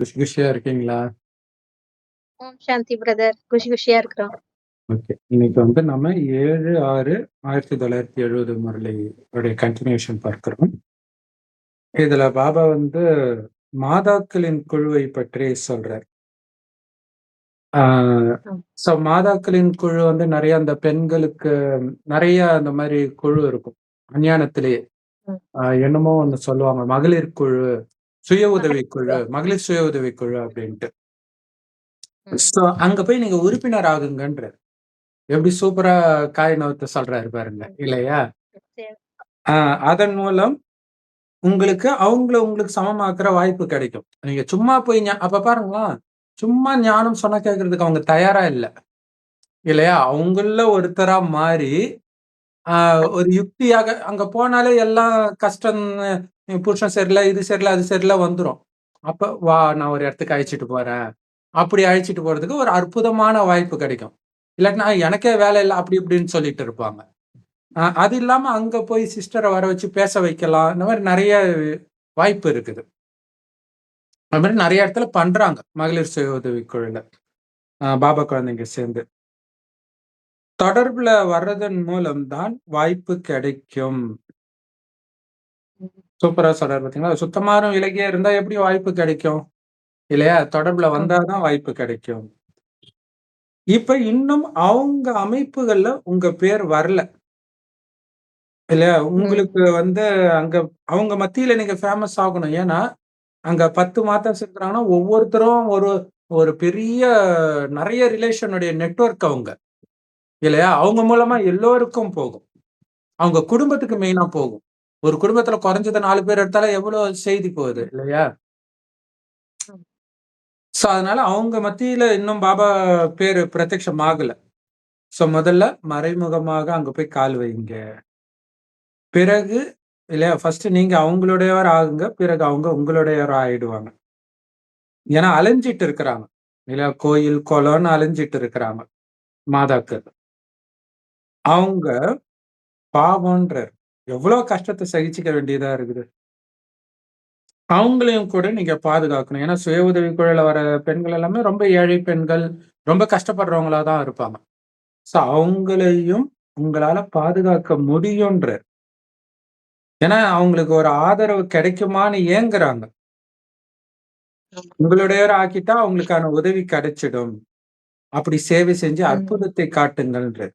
குஷி குஷியா இருக்கீங்களா? ஓம் சாந்தி பிரதர். குஷி குஷியா இருக்கிறோம். ஓகே. இன்னைக்கு வந்து நம்ம 7, 6, 1970 முரளி உடைய கன்டினியூஷன் பார்க்கிறோம். இதுல பாபா வந்து மாதாக்களின் குழுவை பற்றி சொல்றார். ஸோ மாதாக்களின் குழு வந்து நெறைய அந்த பெண்களுக்கு நெறைய அந்த மாரி குழு இருக்கும். அஞ்ஞானத்திலேயே. என்னமோ ஒண்ணு சொல்லுவாங்க. மகளிர் குழு, சுய உதவி மகளிர் சுய உதவி குழு அப்படின்ட்டு. ஸோ அங்க போய் நீங்க உறுப்பினர் ஆகுங்கன்றார். எப்படி சூப்பரா காய் நவுத்த சொல்றாரு பாருங்க. இல்லையா? அதன் மூலம் உங்களுக்கு அவங்கள உங்களுக்கு சமமாக்குற வாய்ப்பு கிடைக்கும். நீங்க சும்மா போய் அப்ப பாருங்களேன், சும்மா ஞானம் சொன்னா கேட்கறதுக்கு அவங்க தயாரா இல்ல. இல்லையா? அவங்கள்ல ஒருத்தரா மாறி, ஒரு யுக்தியாக அங்க போனாலே எல்லாம் கஷ்டம்னு என் புருஷன் சரியில்லை இது சரியில்லை அது சரியில்லை வந்துடும் அப்போ வா நான் ஒரு இடத்துக்கு அழைச்சிட்டு போகிறேன் அப்படி அழைச்சிட்டு போகிறதுக்கு ஒரு அற்புதமான வாய்ப்பு கிடைக்கும். இல்லாட்டினா எனக்கே வேலை இல்லை அப்படி இப்படின்னு சொல்லிட்டு இருப்பாங்க. அது இல்லாமல் அங்கே போய் சிஸ்டரை வர வச்சு பேச வைக்கலாம். இந்த மாதிரி நிறைய வாய்ப்பு இருக்குது. அது மாதிரி நிறைய இடத்துல பண்ணுறாங்க மகளிர் சுய உதவி குழுல. பாபா குழந்தைங்க சேர்ந்து. தொடர்பில் வர்றதன் மூலம்தான் வாய்ப்பு கிடைக்கும். சூப்பரா சொல்றாரு பார்த்தீங்களா? சுத்தமான விலகியே இருந்தா எப்படி வாய்ப்பு கிடைக்கும்? இல்லையா? தொடர்புல வந்தா ம். தான் வாய்ப்பு கிடைக்கும். இப்ப இன்னும் அவங்க அமைப்புகள்ல உங்க பேர் வரல. இல்லையா? உங்களுக்கு வந்து அங்க அவங்க மத்தியில நீங்க ஃபேமஸ் ஆகணும். ஏன்னா, அங்க 10 மாதாஸ் இருக்கிறாங்கன்னா, ஒவ்வொருத்தரும் ஒரு ஒரு பெரிய நெறைய ரிலேஷனுடைய நெட்வொர்க் அவங்க. இல்லையா? அவங்க மூலமா எல்லோருக்கும் போகும். அவங்க குடும்பத்துக்கு மெயினா போகும். ஒரு குடும்பத்துல குறைஞ்சது 4 பேர் எடுத்தாலே எவ்வளோ செய்தி போகுது. இல்லையா? ஸோ அதனால அவங்க மத்தியில இன்னும் பாபா பேரு பிரத்யட்சம் ஆகல. ஸோ முதல்ல மறைமுகமாக அங்க போய் கால் வைங்க. பிறகு இல்லையா? ஃபர்ஸ்ட் நீங்க அவங்களுடையவர் ஆகுங்க. பிறகு அவங்க உங்களுடையவர் ஆயிடுவாங்க. ஏன்னா அலைஞ்சிட்டு இருக்கிறாங்க. இல்லையா? கோயில், குளம்னு அலைஞ்சிட்டு இருக்கிறாங்க. மாதாக்கள். அவங்க பாவம்ன்றார். எவ்வளோ கஷ்டத்த சகிச்சுக்க வேண்டியதா இருக்குது. அவங்களையும் கூட நீங்க பாதுகாக்கணும். ஏன்னா சுய உதவி குழுல வர பெண்கள் எல்லாமே ரொம்ப ஏழை பெண்கள், ரொம்ப கஷ்டப்படுறவங்களா தான் இருப்பாங்க. ஸோ அவங்களையும் உங்களால பாதுகாக்க முடியும்ன்றார். ஏன்னா அவங்களுக்கு ஒரு ஆதரவு கிடைக்குமான்னு ஏங்குறாங்க. உங்களுடையவர் ஆக்கிட்டா அவங்களுக்கான உதவி கிடைச்சிடும். அப்படி சேவை செஞ்சு. அற்புதத்தை காட்டுங்கள்ன்றார்.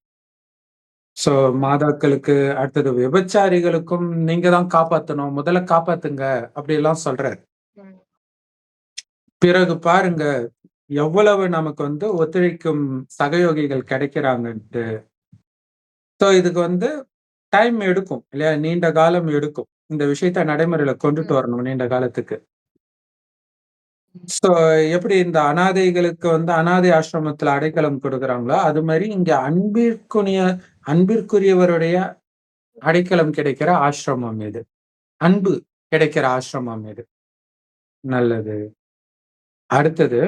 ஸோ மாதாக்களுக்கு அடுத்தது விபச்சாரிகளுக்கும் நீங்க தான் காப்பாத்தணும். முதல்ல காப்பாத்துங்க. அப்படியெல்லாம் சொல்றார். ம். பிறகு பாருங்க, எவ்வளவு நமக்கு வந்து ஒத்துழைக்கும் சகயோகிகள் கிடைக்கிறாங்கன்ட்டு. ஸோ இதுக்கு வந்து டைம் எடுக்கும். இல்லையா? நீண்ட காலம் எடுக்கும். இந்த விஷயத்த நடைமுறையில கொண்டுட்டு ம். வரணும் நீண்ட காலத்துக்கு. ம். ஸோ எப்படி இந்த அனாதைகளுக்கு வந்து அனாதை ஆசிரமத்துல அடைக்கலம் கொடுக்குறாங்களோ, அது மாரி இங்க அன்பிற்குரிய அன்பிற்குரியவருடைய அடைக்கலம் கிடைக்கிற ஆசிரமம் இது. அன்பு கிடைக்கிற ஆசிரமம் இது. நல்லது. அடுத்தது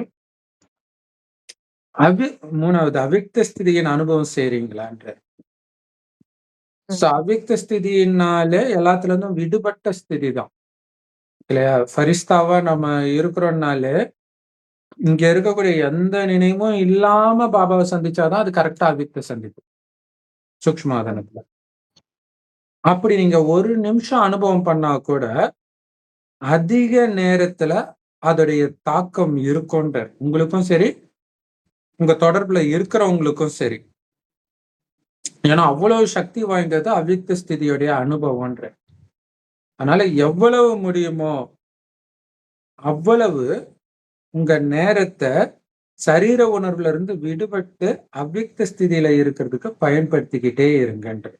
அவி 3வது அவ்யக்த ஸ்திதியின் அனுபவம் செய்றீங்களான்றார். ஸோ. அவ்யக்த ஸ்திதினாலே எல்லாத்துல இருந்தும் விடுபட்ட ஸ்திதி தான். இல்லையா? ஃபரிஸ்தாவா நம்ம இருக்கிறோம்னாலே, இங்க இருக்கக்கூடிய எந்த நினைவும் இல்லாம பாபாவ சந்திச்சா தான் அது கரெக்ட்டா அவ்யக்த சந்திப்பு. சூக்மாதனத்துல அப்படி நீங்க ஒரு நிமிஷம் அனுபவம் பண்ணா கூட, அதிக நேரத்துல அதோடைய தாக்கம் இருக்கும்ன்ற உங்களுக்கும் சரி, உங்க தொடர்புல இருக்கிறவங்களுக்கும் சரி. ஏன்னா அவ்வளவு சக்தி வாய்ந்தது அவித்த ஸ்திதியுடைய அனுபவம்ன்ற அதனால எவ்வளவு முடியுமோ அவ்வளவு உங்க நேரத்தை சரீர உணர்வுல இருந்து விடுபட்டு அவ்யக்த ஸ்திதியில இருக்கிறதுக்கு பயன்படுத்திக்கிட்டே இருங்கன்றார். ம்.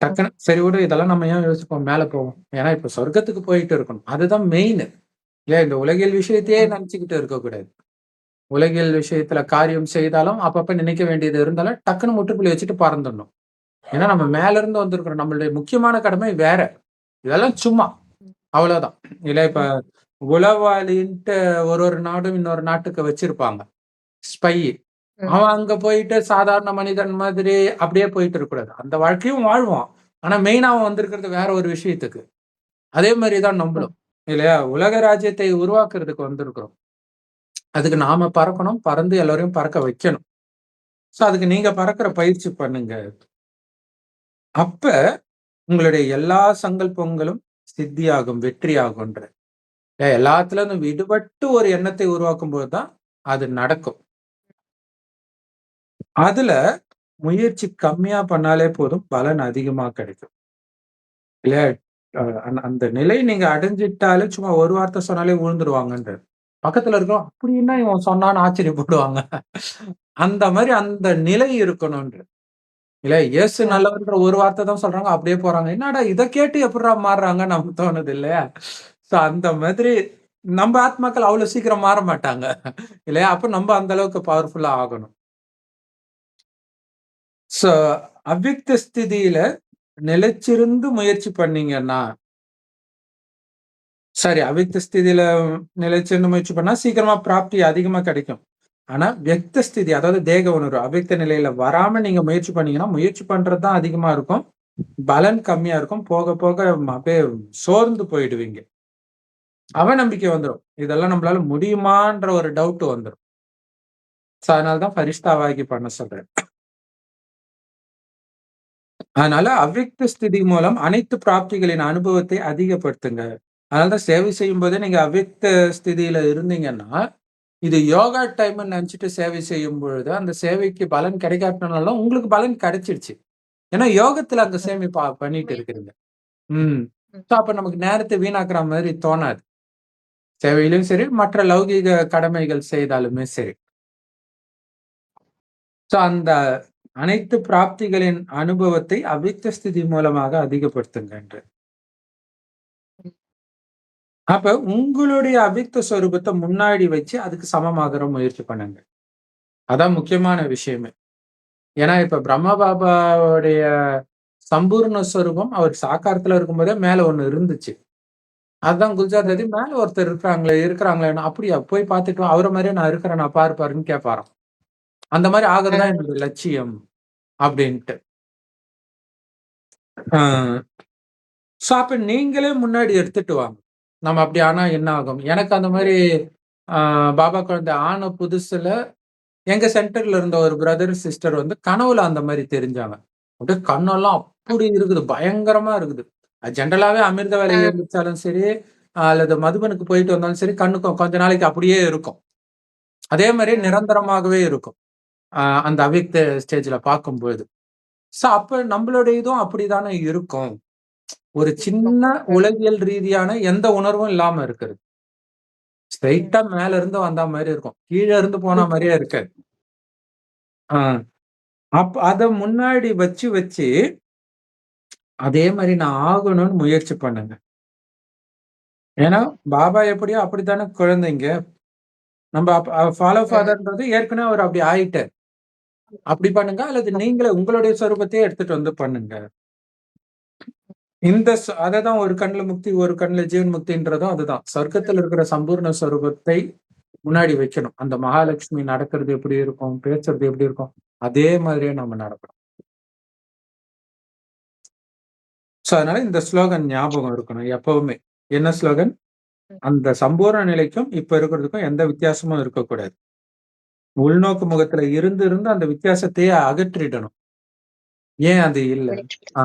டக்குனு சரி விடு இதெல்லாம் நம்ம ஏன் யோசிப்போம்? மேல போவோம். ஏன்னா இப்ப சொர்க்கத்துக்கு போயிட்டு இருக்கணும். அதுதான் மெயினு. இல்லையா? இந்த உலகியல் விஷயத்தையே. நினைச்சுக்கிட்டு இருக்கக்கூடாது. உலகியல் விஷயத்துல காரியம் செய்தாலும், அப்பப்ப நினைக்க வேண்டியது இருந்தாலும், டக்குனு முற்றுப்புள்ளி வச்சுட்டு பறந்துடணும். ஏன்னா நம்ம மேல இருந்து வந்திருக்கிறோம். நம்மளுடைய முக்கியமான கடமை வேற. இதெல்லாம் சும்மா. ம். அவ்வளோதான். இல்ல இப்ப. உளவாளின்ட்டு ஒரு ஒரு நாடும் இன்னொரு நாட்டுக்கு வச்சிருப்பாங்க. ஸ்பை. அவன் அங்க போயிட்டு சாதாரண மனிதன் மாதிரி அப்படியே போயிட்டு இருக்கக்கூடாது. அந்த வாழ்க்கையும் வாழ்வான். ஆனா மெயினா அவன் வந்திருக்கிறது வேற ஒரு விஷயத்துக்கு. அதே மாரி தான் ம். நம்பளும். இல்லையா? உலக ராஜ்யத்தை உருவாக்குறதுக்கு வந்திருக்கிறோம். அதுக்கு நாம பறக்கணும். பறந்து எல்லாரையும் பறக்க வைக்கணும். ஸோ, அதுக்கு நீங்க பறக்கிற பயிற்சி பண்ணுங்க. அப்ப உங்களுடைய எல்லா சங்கல்பங்களும் சித்தியாகும், வெற்றியாகும்ன்ற. எல்லாத்துலேருந்து விடுபட்டு ஒரு எண்ணத்தை உருவாக்கும்போது தான் அது நடக்கும். அதுல முயற்சி கம்மியா பண்ணாலே போதும். பலன் அதிகமா கிடைக்கும். இல்லையா? அந்த நிலை நீங்க அடைஞ்சிட்டாலே சும்மா ஒரு வார்த்தை சொன்னாலே விழுந்துருவாங்கன்றது பக்கத்துல இருக்கிறோம் அப்படின்னா இவன் சொன்னான்னு ஆச்சரியப்படுவாங்க. அந்த மாதிரி அந்த நிலை இருக்கணும்ன்ற இல்ல இயேசு நல்லவன்ற ஒரு வார்த்தை தான் சொல்றாங்க. அப்படியே போறாங்க. என்னடா இதை கேட்டு எப்புட்றா மாறுறாங்க நமக்கு தோணுது இல்லையா? ஸோ அந்த மாதிரி நம்ம ஆத்மாக்கள் அவ்வளவு சீக்கிரம் மாற மாட்டாங்க. இல்லையா? அப்போ நம்ம அந்த அளவுக்கு பவர்ஃபுல்லா ஆகணும். ஸோ அவ்யக்த ஸ்திதியில நிலைச்சிருந்து முயற்சி பண்ணீங்கன்னா சரி, அவ்யக்த ஸ்திதியில நிலைச்சிருந்து முயற்சி பண்ணா சீக்கிரமா பிராப்தி அதிகமா கிடைக்கும். ஆனா, வியக்த ஸ்திதி அதாவது தேக உணர்வு, அவ்யக்த நிலையில வராம நீங்க முயற்சி பண்ணீங்கன்னா, முயற்சி பண்றது தான் அதிகமா இருக்கும். பலன் கம்மியா இருக்கும். போக போக அப்படியே சோர்ந்து போயிடுவீங்க. அவநம்பிக்கை வந்துரும். இதெல்லாம் நம்மளால முடியுமான்ற ஒரு டவுட் வந்துரும். ஸோ, அதனால தான் ஃபரிஷ்தாவாகி பண்ண சொல்றேன். அதனால அவ்யக்த ஸ்திதி மூலம் அனைத்து பிராப்திகளின் அனுபவத்தை அதிகப்படுத்துங்க. அதனால தான் சேவை செய்யும்போதே நீங்க அவ்யக்த ஸ்திதியில இருந்தீங்கன்னா, இது யோகா டைம்ன்னு நெனச்சுட்டு சேவை செய்யும் பொழுது, அந்த சேவைக்கு பலன் கிடைக்காட்டினாலும் உங்களுக்கு பலன் கிடைச்சிடுச்சு. ஏன்னா யோகத்துல அங்க சேமிப்பா பண்ணிட்டு இருக்கிறீங்க. ம். ஸோ அப்ப நமக்கு நேரத்த வீணாக்குற மாரி தோணாது. சேவையிலும் சரி, மற்ற லௌகீக கடமைகள் செய்தாலுமே சரி. ஸோ அந்த அனைத்து பிராப்திகளின் அனுபவத்தை அவித்த ஸ்திதி மூலமாக அதிகப்படுத்துங்க என்று அப்ப உங்களுடைய அவித்த சொரூபத்த முன்னாடி வச்சு அதுக்கு சமமாகிற முயற்சி பண்ணுங்க. அதான் முக்கியமான விஷயமே. ஏன்னா இப்ப பிரம்ம பாபாவுடைய சம்பூர்ண ஸ்வரூபம் அவர் சாக்காரத்துல இருக்கும்போதே மேல ஒண்ணு இருந்துச்சு. அதான் குல்ஜார் தாதி மேல ஒருத்தர் இருக்கிறாங்களே இருக்கிறாங்களேன்னா, அப்படியா போய் பார்த்துட்டு. அவர மாரியே நான் இருக்கிறேன். நான் பாரு பாருன்னு கேட்பாராம். அந்த மாரி ஆகுறது தான் ம். என்னுடைய லட்சியம் அப்படின்ட்டு. ஸோ அப்ப நீங்களே முன்னாடி எடுத்துட்டு வாங்க. நம்ம அப்படி ஆனா என்ன ஆகும்? எனக்கு அந்த ஆ பாபா குழந்தை ஆன புதுசுல எங்க சென்டர்ல இருந்த ஒரு பிரதர், சிஸ்டர் வந்து கனவுல அந்த மாரி தெரிஞ்சாங்க. அப்படியே கண்ணெல்லாம் அப்படி இருக்குது. பயங்கரமா இருக்குது. ஜெனரலாவே அமிர்த வேலை ஆ. இருந்துச்சாலும் சரி, அல்லது மதுபனுக்கு போயிட்டு வந்தாலும் சரி, கண்ணு கொ கொஞ்ச நாளைக்கு அப்படியே இருக்கும். அதே மாரி ம். நிரந்தரமாகவே இருக்கும். அந்த அவ்யக்த ஸ்டேஜ்ல பார்க்கும்பொழுது. ஸோ அப்ப நம்மளுடைய இதுவும் அப்படித்தானே இருக்கும். ஒரு சின்ன. உளவியல் ரீதியான எந்த உணர்வும் இல்லாம இருக்கிறது. ஸ்ட்ரெய்ட்டா ம். மேல இருந்து வந்தா மாரி இருக்கும். கீழ இருந்து போன மாரியே இருக்காது. ஆ. அப்ப அத முன்னாடி வச்சு வச்சு அதே மாரி நான் ஆகணும்னு முயற்சி பண்ணுங்க. ஏன்னா. பாபா எப்படியோ அப்படித்தானே குழந்தைங்க. அப் ஃபாலோ. ஃபாதர்ன்றது ஏற்கனவே அவரு அப்படி ஆயிட்டாரு. அப்படி பண்ணுங்க. அல்லது நீங்களே உங்களுடைய சொரூபத்தையே எடுத்துட்டு வந்து பண்ணுங்க. இந்த அததான் ஒரு கண்ல முக்தி, ஒரு கண்ல ஜீவன் முக்தின்றதும் அதுதான். சொர்க்கத்துல இருக்கிற சம்பூர்ண சொரூபத்தை முன்னாடி வைக்கணும். அந்த மகாலட்சுமி நடக்கிறது எப்படி இருக்கும்? பேசுறது எப்படி இருக்கும்? அதே மாதிரியே நம்ம நடக்கணும். ஸோ அதனால இந்த ஸ்லோகன் ஞாபகம் இருக்கணும் எப்பவுமே. என்ன ஸ்லோகன்? அந்த சம்பூர்ண நிலைக்கும், இப்ப இருக்கிறதுக்கும் எந்த வித்தியாசமும் இருக்கக்கூடாது. உள்நோக்கு முகத்துல இருந்து இருந்து அந்த வித்தியாசத்தையே அகற்றிடணும். ஏன் அது இல்ல? வெளிச்சம். ஆ.